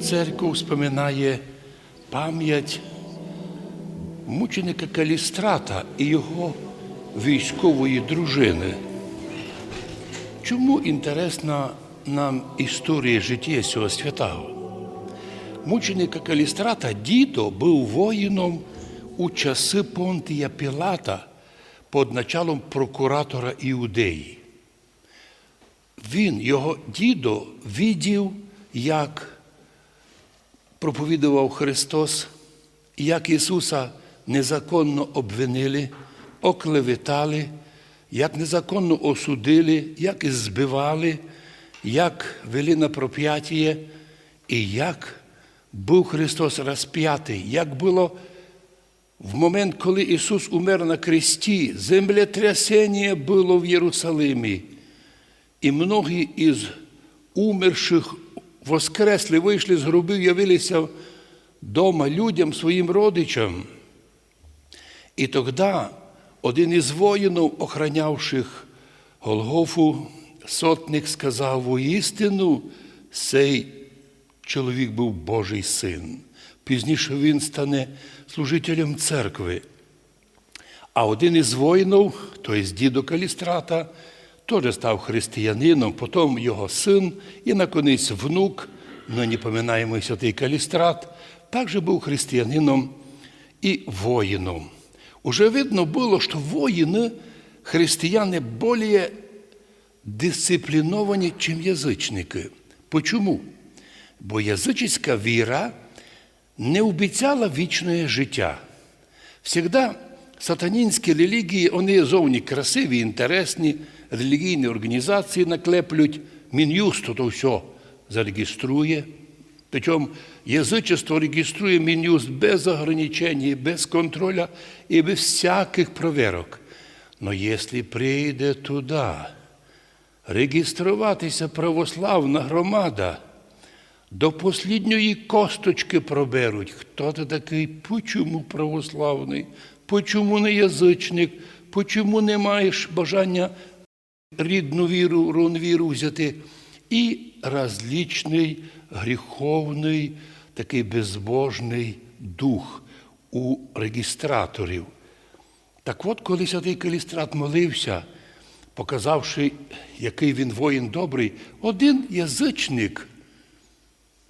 Церква вспоминає пам'ять мученика Калістрата і його військової дружини. Чому інтересна нам історія життя цього святого? Мученика Калістрата дідо був воїном у часи Понтія Пілата під началом прокуратора Іудеї. Він, його дідо, видів, як проповідував Христос, як Ісуса незаконно обвинили, оклеветали, як незаконно осудили, як збивали, як вели на проп'ятіє, і як був Христос розп'ятий, як було в момент, коли Ісус умер на кресті, землетрясення було в Єрусалимі. І многі із умерших воскресли, вийшли з гробів, явилися вдома людям, своїм родичам. І тоді один із воїнів, охранявших Голгофу, сотник сказав воістину, цей чоловік був Божий син. Пізніше він стане служителем церкви. А один із воїнів, тобто дідо Калістрата, теж став християнином, потім його син і наконець внук, нині поминаємо святий Калістрат, також був християнином і воїном. Уже видно було, що воїни, християни, більш дисципліновані, ніж язичники. Почому? Бо язичницька віра не обіцяла вічне життя. Всегда сатанінські релігії, вони зовні красиві, інтересні, релігійні організації наклеплють, Мін'юст то все зареєструє. Причому язичество реєструє Мін'юст без ограничень, без контроля і без всяких проверок. Но якщо прийде туди реєструватися православна громада, до послідньої косточки проберуть. Хто ти такий? Почому православний? Почому не язичник? Почому не маєш бажання рідну віру, рунвіру взяти? І розлічний гріховний, такий безбожний дух у регістраторів. Так от, коли святий Калістрат молився, показавши, який він воїн добрий, один язичник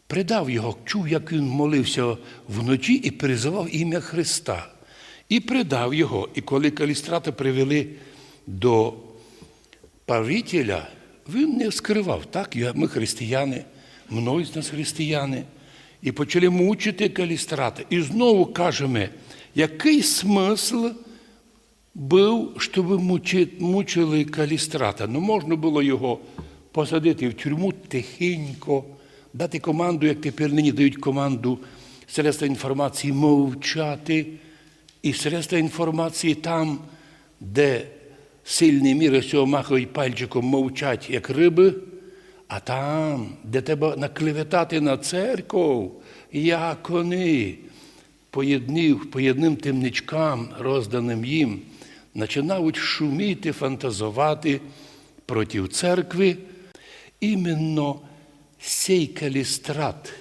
придав його, чув, як він молився вночі і призивав ім'я Христа. І придав його. І коли Калістрата привели до правителя, він не скривав, так, ми християни, мною з нас християни. І почали мучити Калістрата. І знову кажемо, який смисл був, щоб мучи- мучили Калістрата. Ну, можна було його посадити в тюрму тихенько, дати команду, як тепер нині дають команду средства інформації мовчати. І средства інформації там, де сильні міри цього махають пальчиком мовчать, як риби, а там, де треба наклеветати на церкву, як вони по єднів- по єдним темничкам, розданим їм, починають шуміти, фантазувати проти церкви. Іменно сей калістрат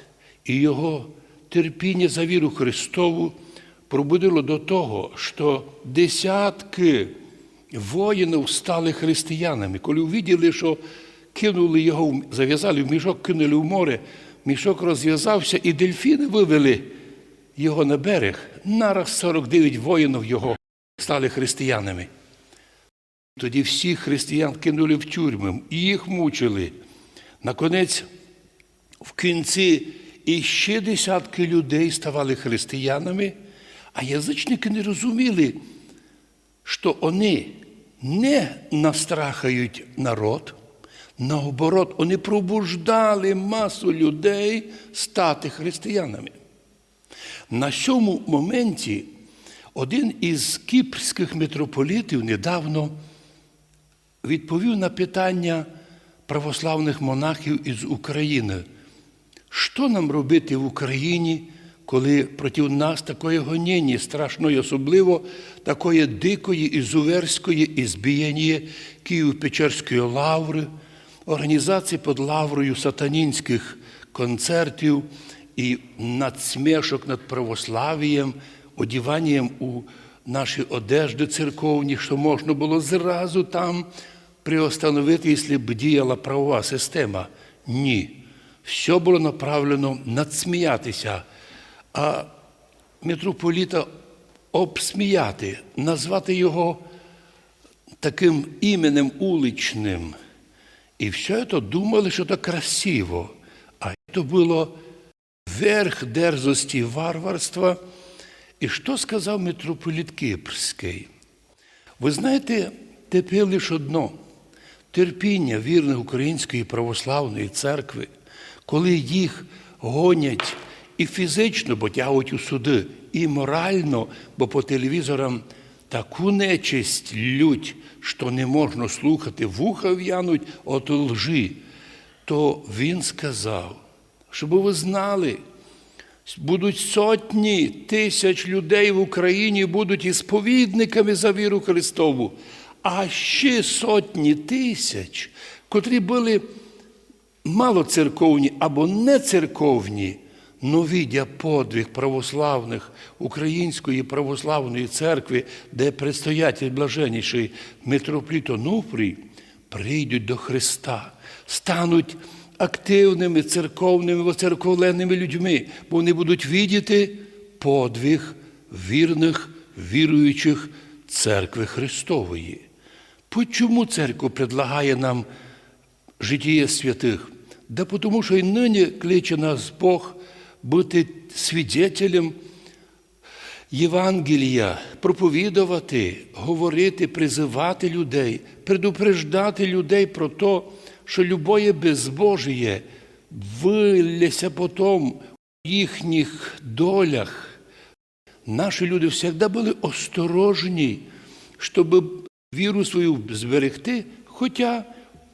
і його терпіння за віру Христову пробудило до того, що десятки воїнів стали християнами. Коли увиділи, що кинули його, зав'язали в мішок, кинули в море, мішок розв'язався, і дельфіни вивели його на берег. Нараз 49 воїнів його стали християнами. Тоді всіх християн кинули в тюрми, і їх мучили. Наконець, в кінці іще десятки людей ставали християнами, а язичники не розуміли, що вони не настрахають народ, наоборот, вони пробуждали масу людей стати християнами. На цьому моменті один із кіпрських митрополітів недавно відповів на питання православних монахів із України. Що нам робити в Україні, коли проти нас такої гоніння страшної, особливо такої дикої, ізуверської, ізбіяння Києво-Печерської лаври, організації під лаврою сатанінських концертів і надсмішок над православієм, одіванням у наші одежди церковні, що можна було зразу там приостановити, якщо б діяла правова система. Ні. Все було направлено надсміятися, а митрополіта обсміяти, назвати його таким іменем уличним. І все це думали, що це красиво. А це було верх дерзості варварства. І що сказав митрополіт Кипрський? Ви знаєте, тепер лише одно терпіння вірних Української православної церкви, коли їх гонять фізично, бо тягують у суди, і морально, бо по телевізорам таку нечисть лють, що не можна слухати, вуха в'януть от лжи, то він сказав, щоб ви знали, будуть сотні тисяч людей в Україні, будуть ісповідниками за віру Христову, а ще сотні тисяч, котрі були малоцерковні або не но видя подвиг православних Української православної церкви, де предстоятель блаженніший митрополит Онуфрій, прийдуть до Христа, стануть активними церковними воцерковленими людьми, бо вони будуть видіти подвиг вірних, віруючих церкви Христової. Почому церква предлагає нам житіє святих? Да тому що і нині кличе нас Бог бути свідетелем Євангелія, проповідувати, говорити, призивати людей, предупреждати людей про те, що любое безбожіє вилється потім в їхніх долях. Наші люди завжди були осторожні, щоб віру свою зберегти, хоча,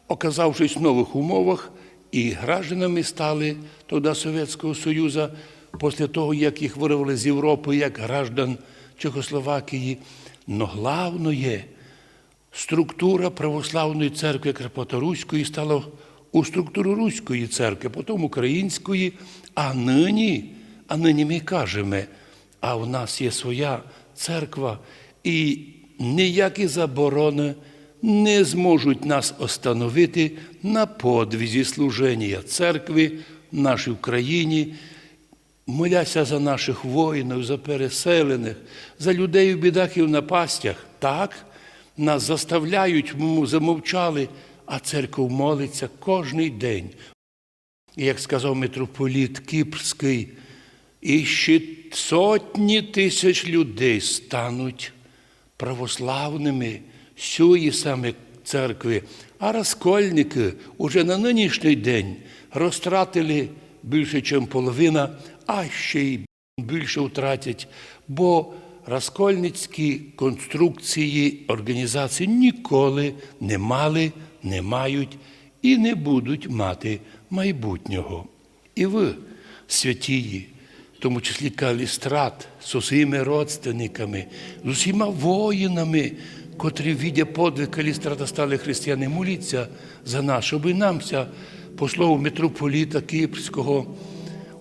оказавшись в нових умовах, і гражданами стали тоді Совєтського Союзу, після того, як їх вирвали з Європи, як граждан Чехословакії. Но головне, структура православної церкви Карпаторуської стала у структуру Руської церкви, потім української, а нині, а нині ми кажемо, а в нас є своя церква, і ніякі заборони не зможуть нас остановити на подвізі служення церкви нашій Україні. Моляся за наших воїнів, за переселених, за людей в бідах і в напастях. Так, нас заставляють, ми замовчали, а церква молиться кожний день. І як сказав митрополіт Кіпрський, і ще сотні тисяч людей стануть православними сьої саме церкви, а розкольники уже на нинішній день розтратили більше, ніж половина, а ще й більше втратять, бо розкольницькі конструкції організації ніколи не мали, не мають і не будуть мати майбутнього. І ви, святії, в тому числі Калістрат, з своїми родственниками, з усіма воїнами, котрі віддя подвиг Калістрата стали християни, моліться за нас, щоб і намся, по слову митрополіта Київського,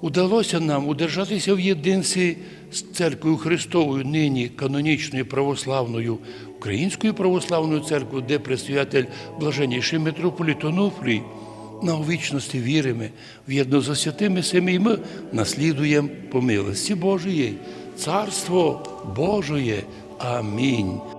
удалося нам удержатися в єдинстві з церквою Христовою, нині канонічною православною, Українською православною церквою, де предстоятель блаженніший митрополіт Онуфрій, на вічності віримо, в'єдно за святими семи ми наслідуємо по милості Божої, Царство Божоє. Амінь.